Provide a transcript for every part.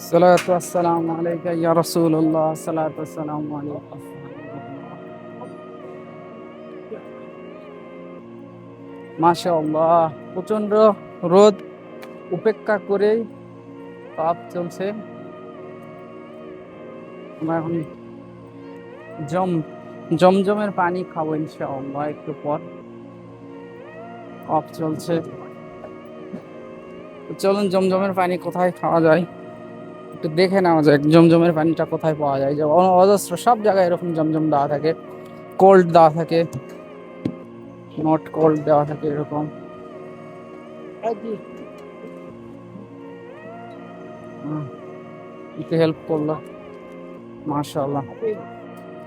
সালাতু আসসালামু আলাইকা ইয়া রাসূলুল্লাহ আসসালামু আলাইকা। মাশাআল্লাহ প্রচণ্ড রোদ উপেক্ষা করেই তাপ চলছে। আমরা এখন জম, জমজমের পানি খাব ইনশাআল্লাহ একটু পর। চলছে। চলুন জমজমের পানি কোথায় খাওয়া যায়? একটু দেখে নেওয়া যায় জমজমের পানিটা কোথায় পাওয়া যায়। যে অজস্র সব জায়গায় এরকম জমজম দেওয়া থাকে। কোল্ড দেওয়া থাকে। নট কোল্ড দেওয়া থাকে এরকম। একটু হেল্প করল। মাশাআল্লাহ।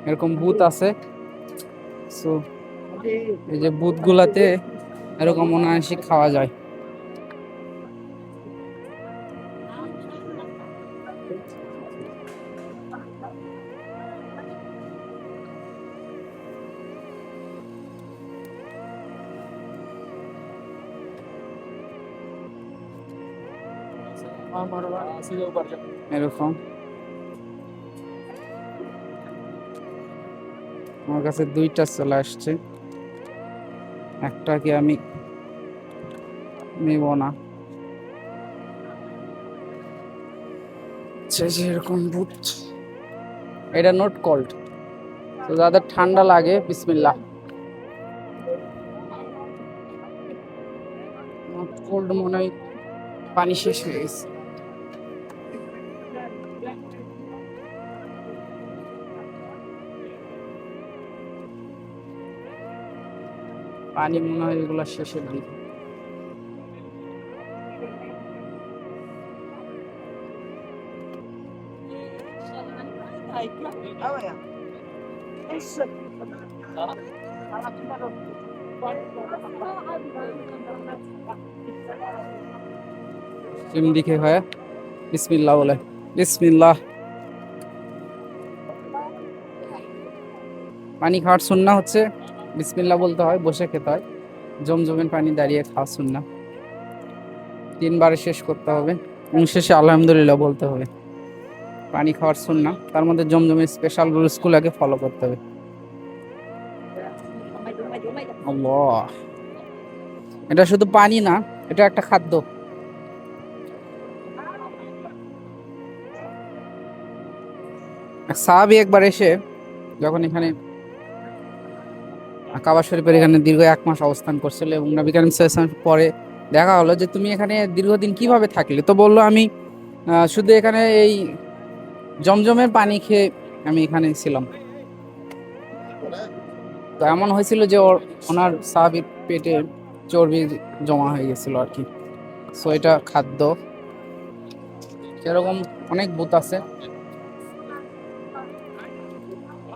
এরকম বুথ আছে। সো এই যে বুথ গুলাতে এরকম অনায়াসিক খাওয়া যায়। এরকম আমার কাছে দুইটা চলে আসছে। একটা কি আমি নিব না? এরকম বুট এটা নোট কল্ড তো যাদের ঠান্ডা লাগে বিসমিল্লাহ। নট কোল্ড মনে হয় পানি শেষ হয়ে গেছে। পানি মনে হয় এগুলো শেষের দিকে। হয়। বলে। পানি খাওয়ার সুন্না হচ্ছে বিসমিল্লাহ বলতে হয়, বসে খেতে হয়। জমজমের পানি দাঁড়িয়ে খাওয়া সুন্না তিনবারে শেষ করতে হবে এবং শেষে আলহামদুলিল্লাহ বলতে হবে। পানি খাওয়ার সুন্না তার মধ্যে জমজমের স্পেশাল রুলসগুলোকে ফলো করতে হবে। এটা শুধু পানি না, এটা একটা খাদ্য। সাহাবি একবার এসে যখন এখানে কাবা শরীফের এখানে দীর্ঘ এক মাস অবস্থান করছিল এবং নবী করিম পরে দেখা হলো যে তুমি এখানে দীর্ঘদিন কীভাবে থাকলে? তো বলল, আমি শুধু এখানে এই জমজমের পানি খেয়ে আমি এখানে ছিলাম। তো এমন হয়েছিল যে ওর, ওনার সাহাবির পেটে চর্বি জমা হয়ে গেছিল আর কি। সো এটা খাদ্য। এরকম অনেক বুথ আছে।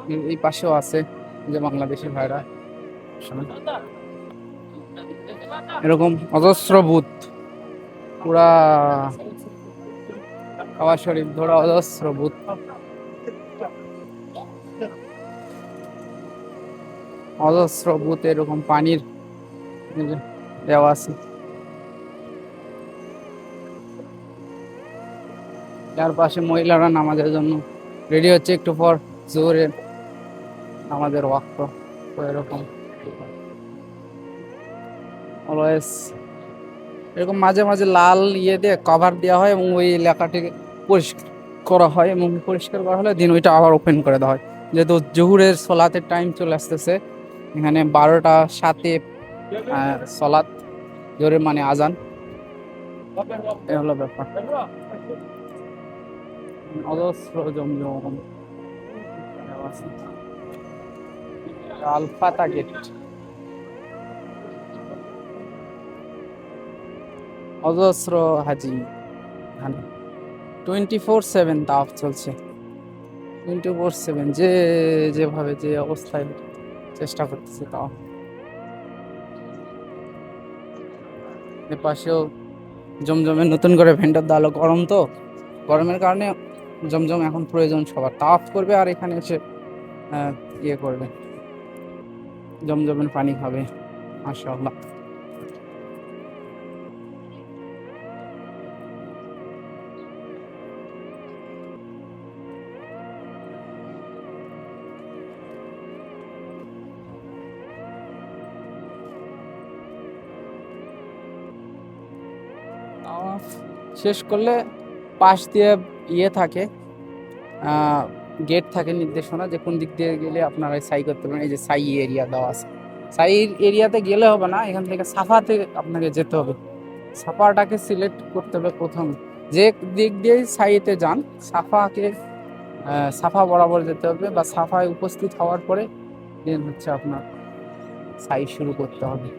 এই- পাশেও আছে যে বাংলাদেশি ভাইরা। এরকম অজস্র বুথ পুরা কাবা শরীফ ধরা অজস্র বুথ অজস্র বুথ এরকম পানির দেওয়া আছে। যার পাশে মহিলারা নামাজের জন্য রেডি হচ্ছে একটু পর জোরে। আমাদের ওয়াক্ত। এরকম। এরকম মাঝে মাঝে লাল ইয়ে দিয়ে কভার দেওয়া হয় এবং ওই এলাকাটি পরিষ্কার করা হয় এবং পরিষ্কার করা হলে দিন ওইটা আবার ওপেন করে দেওয়া হয়। যেহেতু জহুরের সলাতের টাইম চলে আসতেছে, এখানে বারোটা সাতে সলাত জোরের মানে আজান। এ হলো ব্যাপার। অজস্র জমজম আলফাতা গেট অজস্র হাজি। এখানে টোয়েন্টি ফোর সেভেন তাপ চলছে। টোয়েন্টি ফোর সেভেন যে যেভাবে যে অবস্থায় চেষ্টা করতেছে তাও। পাশেও জমজমে নতুন করে ভেন্ডার দালো গরম তো। গরমের কারণে জমজম এখন প্রয়োজন সবার। তাপ করবে আর এখানে এসে ইয়ে করবে। জমজমের পানি খাবে, মাশাআল্লাহ। শেষ করলে পাশ দিয়ে ইয়ে থাকে গেট থাকে নির্দেশনা যে কোন দিক দিয়ে গেলে আপনারা সাই করতে পারেন এই যে সাই এরিয়া দেওয়া আছে। সাই এরিয়াতে গেলে হবে না, এখান থেকে সাফাতে আপনাকে যেতে হবে। সাফাটাকে সিলেক্ট করতে হবে প্রথম। যে দিক দিয়ে সাইতে যান, সাফাকে সাফা বরাবর যেতে হবে বা সাফায় উপস্থিত হওয়ার পরে হচ্ছে আপনার সাই শুরু করতে হবে।